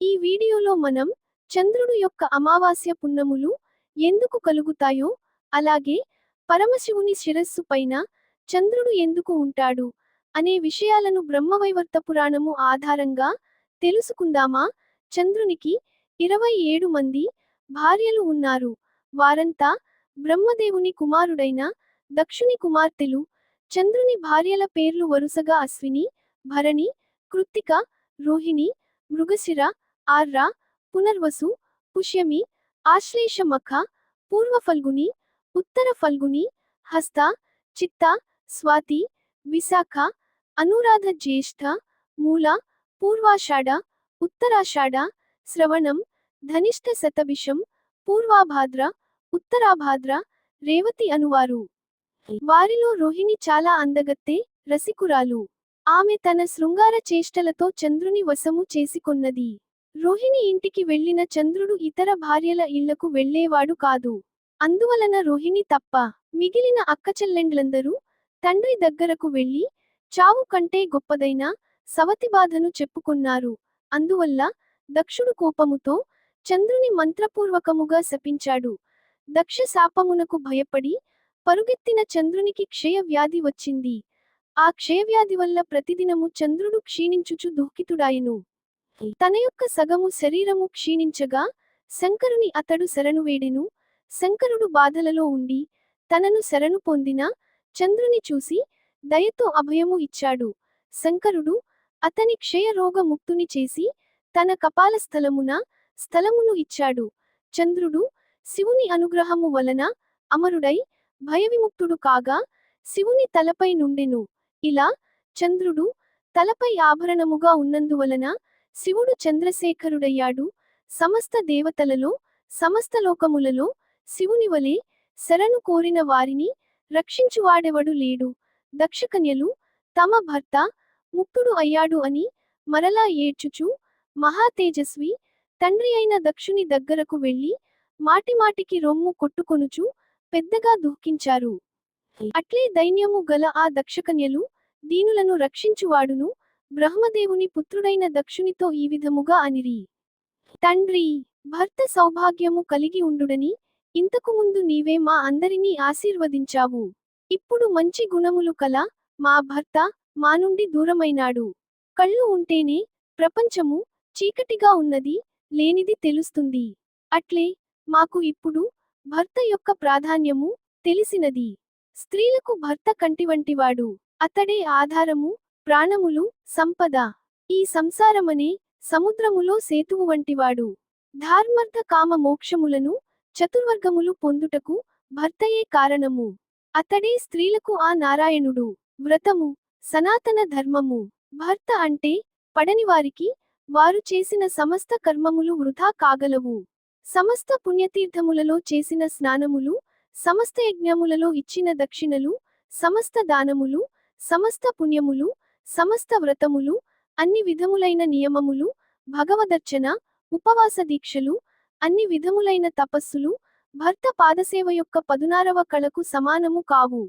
ఈ వీడియోలో మనం చంద్రుడు యొక్క అమావాస్య పున్నములు ఎందుకు కలుగుతాయో అలాగే పరమశివుని శిరస్సు పైన చంద్రుడు ఎందుకు ఉంటాడు అనే విషయాలను బ్రహ్మవైవర్త పురాణము ఆధారంగా తెలుసుకుందామా? చంద్రునికి ఇరవై ఏడు మంది భార్యలు ఉన్నారు. వారంతా బ్రహ్మదేవుని కుమారుడైన దక్షుని కుమార్తెలు. చంద్రుని భార్యల పేర్లు వరుసగా అశ్విని భరణి కృత్తిక రోహిణి మృగశిర ఆర్ర పునర్వసు పుష్యమి ఆశ్లేషమఖ పూర్వ ఫల్గుని ఉత్తర ఫల్గుని హస్త చిత్త స్వాతి విశాఖ అనురాధ జ్యేష్ఠ మూల పూర్వాషాఢ ఉత్తరాషాఢ శ్రవణం ధనిష్ట శతభిషం పూర్వాభాద్ర ఉత్తరాభాద్ర రేవతి అనువారు. వారిలో రోహిణి చాలా అందగత్తే రసికురాలు. ఆమె తన శృంగార చేష్టలతో చంద్రుని వశము చేసుకున్నది. రోహిణి ఇంటికి వెళ్ళిన చంద్రుడు ఇతర భార్యల ఇళ్ళకు వెళ్ళేవాడు కాదు. అందువలన రోహిణి తప్ప మిగిలిన అక్కచెల్లెండ్లందరూ తండ్రి దగ్గరకు వెళ్ళి చావు కంటే గొప్పదైన సవతి బాధను చెప్పుకున్నారు. అందువల్ల దక్షుడు కోపముతో చంద్రుని మంత్రపూర్వకముగా శపించాడు. దక్ష శాపమునకు భయపడి పరుగెత్తిన చంద్రునికి క్షయవ్యాధి వచ్చింది. ఆ క్షయవ్యాధి వల్ల ప్రతిదినము చంద్రుడు క్షీణించుచు దుఃఖితుడాయెను. తన యొక్క సగము శరీరము క్షీణించగా శంకరుని అతడు శరణు వేడెను. శంకరుడు బాధలలో ఉండి తనను శరణు పొందిన చంద్రుని చూసి దయతో అభయము ఇచ్చాడు. శంకరుడు అతని క్షయరోగ ముక్తుని చేసి తన కపాల స్థలమున స్థలమును ఇచ్చాడు. చంద్రుడు శివుని అనుగ్రహము వలన అమరుడై భయవిముక్తుడు కాగా శివుని తలపై నుండెను. ఇలా చంద్రుడు తలపై ఆభరణముగా ఉన్నందువలన శివుడు చంద్రశేఖరుడయ్యాడు. సమస్త దేవతలలో సమస్త లోకములలో శివుని వలె శరణు కోరిన వారిని రక్షించువాడెవడు లేడు. దక్షకన్యలు తమ భర్త ముక్తుడు అయ్యాడు అని మరలా ఏడ్చుచు మహాతేజస్వి తండ్రి అయిన దక్షుని దగ్గరకు వెళ్ళి మాటిమాటికి రొమ్ము కొట్టుకొనుచు పెద్దగా దుఃఖించారు. అట్లే దైన్యము గల ఆ దక్షకన్యలు దీనులను రక్షించువాడును బ్రహ్మదేవుని పుత్రుడైన దక్షునితో ఈ విధముగా అనిరి. తండ్రి భర్త సౌభాగ్యము కలిగి ఉండుడని ఇంతకు ముందు నీవే మా అందరినీ ఆశీర్వదించావు. ఇప్పుడు మంచి గుణములు కల మా భర్త మా నుండి దూరమైనాడు. కళ్ళు ఉంటేనే ప్రపంచము చీకటిగా ఉన్నది లేనిది తెలుస్తుంది. అట్లే మాకు ఇప్పుడు భర్త యొక్క ప్రాధాన్యము తెలిసినది. స్త్రీలకు భర్త కంటివంటివాడు అతడే ఆధారము ప్రాణములు సంపద. ఈ సంసారమనే సముద్రములో సేతువు వంటివాడు. ధార్మర్థ కామ మోక్షములను చతుర్వర్గములు పొందుటకు భర్తయే కారణము. అతడే స్త్రీలకు ఆ నారాయణుడు. వ్రతము సనాతన ధర్మము. భర్త అంటే పడనివారికి వారు చేసిన సమస్త కర్మములు వృధా కాగలవు. సమస్త పుణ్యతీర్థములలో చేసిన స్నానములు సమస్త యజ్ఞములలో ఇచ్చిన దక్షిణలు సమస్త దానములు సమస్త పుణ్యములు సమస్త వ్రతములు అన్ని విధములైన నియమములు భగవదర్చన ఉపవాస దీక్షలు అన్ని విధములైన తపస్సులు భర్త పాదసేవ యొక్క పదునారవ కళకు సమానము కావు.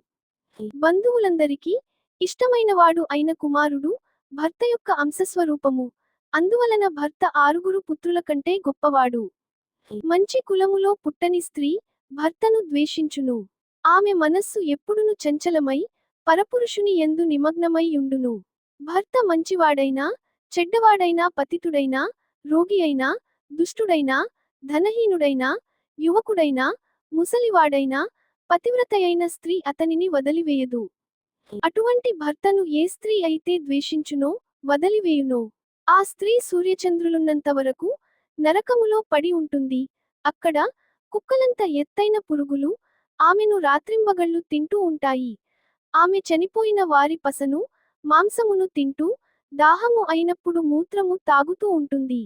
బంధువులందరికీ ఇష్టమైనవాడు అయిన కుమారుడు భర్త యొక్క అంశస్వరూపము అందువలన భర్త ఆరుగురు పుత్రుల కంటే గొప్పవాడు. మంచి కులములో పుట్టని స్త్రీ భర్తను ద్వేషించును. ఆమె మనస్సు ఎప్పుడును చంచలమై పరపురుషుని ఎందు నిమగ్నమై ఉండును. భర్త మంచివాడైనా చెడ్డవాడైనా పతితుడైనా రోగి అయినా దుష్టుడైనా ధనహీనుడైనా యువకుడైనా ముసలివాడైనా పతివ్రతయైన స్త్రీ అతనిని వదిలివేయదు. అటువంటి భర్తను ఏ స్త్రీ అయితే ద్వేషించునో వదిలివేయునో ఆ స్త్రీ సూర్యచంద్రులున్నంత వరకు నరకములో పడి ఉంటుంది. అక్కడ కుక్కలంత ఎత్తైన పురుగులు ఆమెను రాత్రింబగళ్ళు తింటూ ఉంటాయి. ఆమె చనిపోయిన వారి పసను మాంసమును తింటూ దాహము అయినప్పుడు మూత్రము తాగుతూ ఉంటుంది.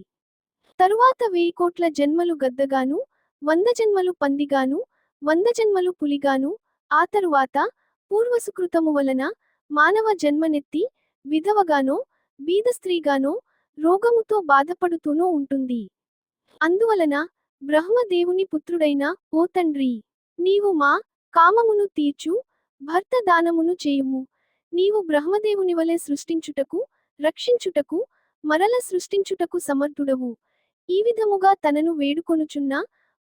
తరువాత వెయ్యి కోట్ల జన్మలు గద్దగాను వంద జన్మలు పందిగాను వంద జన్మలు పులిగాను ఆ తరువాత పూర్వసుకృతము వలన మానవ జన్మనెత్తి విధవగానో బీద స్త్రీగానో రోగముతో బాధపడుతూనూ ఉంటుంది. అందువలన బ్రహ్మదేవుని పుత్రుడైన ఓ తండ్రి నీవు మా కామమును తీర్చు భర్త దానమును చేయుము. నీవు బ్రహ్మదేవుని వలె సృష్టించుటకు రక్షించుటకు మరల సృష్టించుటకు సమర్థుడవు. ఈ విధముగా తనను వేడుకొనుచున్న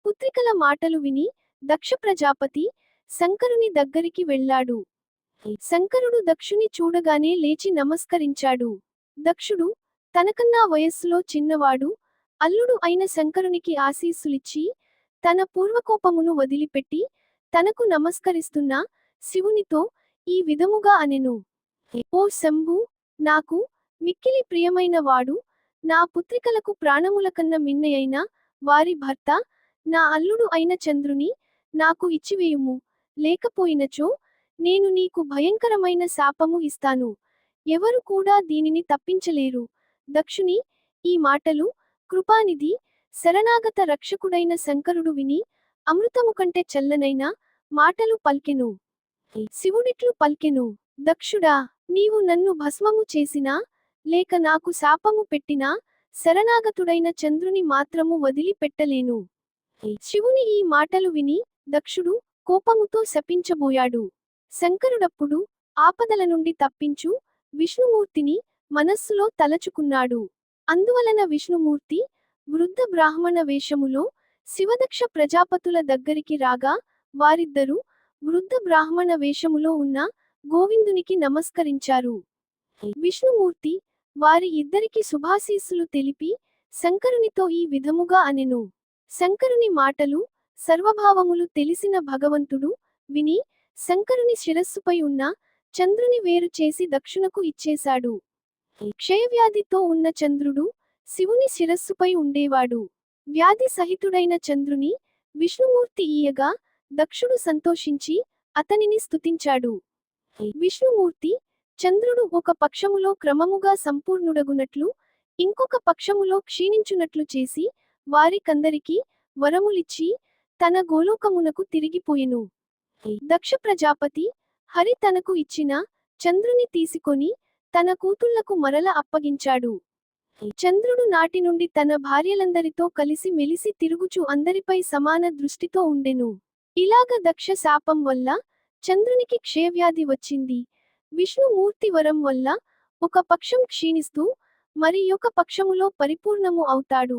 పుత్రికల మాటలు విని దక్ష ప్రజాపతి శంకరుని దగ్గరికి వెళ్ళాడు. శంకరుడు దక్షుని చూడగానే లేచి నమస్కరించాడు. దక్షుడు తనకన్నా వయస్సులో చిన్నవాడు అల్లుడు అయిన శంకరునికి ఆశీస్సులిచ్చి తన పూర్వకోపమును వదిలిపెట్టి తనకు నమస్కరిస్తున్న శివునితో ఈ విధముగా అనెను. ఓ శంభు! నాకు మిక్కిలి ప్రియమైన వాడు నా పుత్రికలకు ప్రాణముల కన్న మిన్నయైన వారి భర్త నా అల్లుడు అయిన చంద్రుని నాకు ఇచ్చివేయుము. లేకపోయినచో నేను నీకు భయంకరమైన శాపము ఇస్తాను. ఎవరు కూడా దీనిని తప్పించలేరు. దక్షుని ఈ మాటలు కృపానిధి శరణాగత రక్షకుడైన శంకరుడు విని అమృతము కంటే చల్లనైన మాటలు పల్కెను. శివుడిట్లు పల్కెను. దక్షుడా నీవు నన్ను భస్మము చేసినా లేక నాకు శాపము పెట్టినా శరణాగతుడైన చంద్రుని మాత్రము వదిలిపెట్టలేను. శివుని ఈ మాటలు విని దక్షుడు కోపముతో శపించబోయాడు. శంకరుడప్పుడు ఆపదల నుండి తప్పించు విష్ణుమూర్తిని మనస్సులో తలచుకున్నాడు. అందువలన విష్ణుమూర్తి వృద్ధ బ్రాహ్మణ వేషములో శివదక్ష ప్రజాపతుల దగ్గరికి రాగా వారిద్దరూ వృద్ధ బ్రాహ్మణ వేషములో ఉన్న గోవిందునికి నమస్కరించారు. విష్ణుమూర్తి వారి ఇద్దరికి శుభాశీస్సులు తెలిపి శంకరునితో ఈ విధముగా అనెను. శంకరుని మాటలు సర్వభావములు తెలిసిన భగవంతుడు విని శంకరుని శిరస్సుపై ఉన్న చంద్రుని వేరు చేసి దక్షిణకు ఇచ్చేశాడు. క్షయవ్యాధితో ఉన్న చంద్రుడు శివుని శిరస్సుపై ఉండేవాడు. వ్యాధి సహితుడైన చంద్రుని విష్ణుమూర్తి ఈయగా దక్షుడు సంతోషించి అతనిని స్తుతించాడు. విష్ణుమూర్తి చంద్రుడు ఒక పక్షములో క్రమముగా సంపూర్ణుడగునట్లు ఇంకొక పక్షములో క్షీణించునట్లు చేసి వారికందరికీ వరములిచ్చి తన గోలోకమునకు తిరిగిపోయెను. దక్ష ప్రజాపతి హరి తనకు ఇచ్చిన చంద్రుని తీసుకొని తన కూతుళ్ళకు మరల అప్పగించాడు. చంద్రుడు నాటి నుండి తన భార్యలందరితో కలిసి మెలిసి తిరుగుచు అందరిపై సమాన దృష్టితో ఉండెను. ఇలాగ దక్ష శాపం వల్ల చంద్రునికి క్షయవ్యాధి వచ్చింది. విష్ణుమూర్తి వరం వల్ల ఒక పక్షం క్షీణిస్తూ మరి యొక్క పక్షములో పరిపూర్ణము అవుతాడు.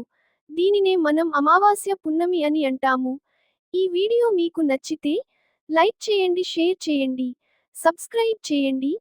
దీనినే మనం అమావాస్య పున్నమి అని అంటాము. ఈ వీడియో మీకు నచ్చితే లైక్ చేయండి షేర్ చేయండి సబ్స్క్రైబ్ చేయండి.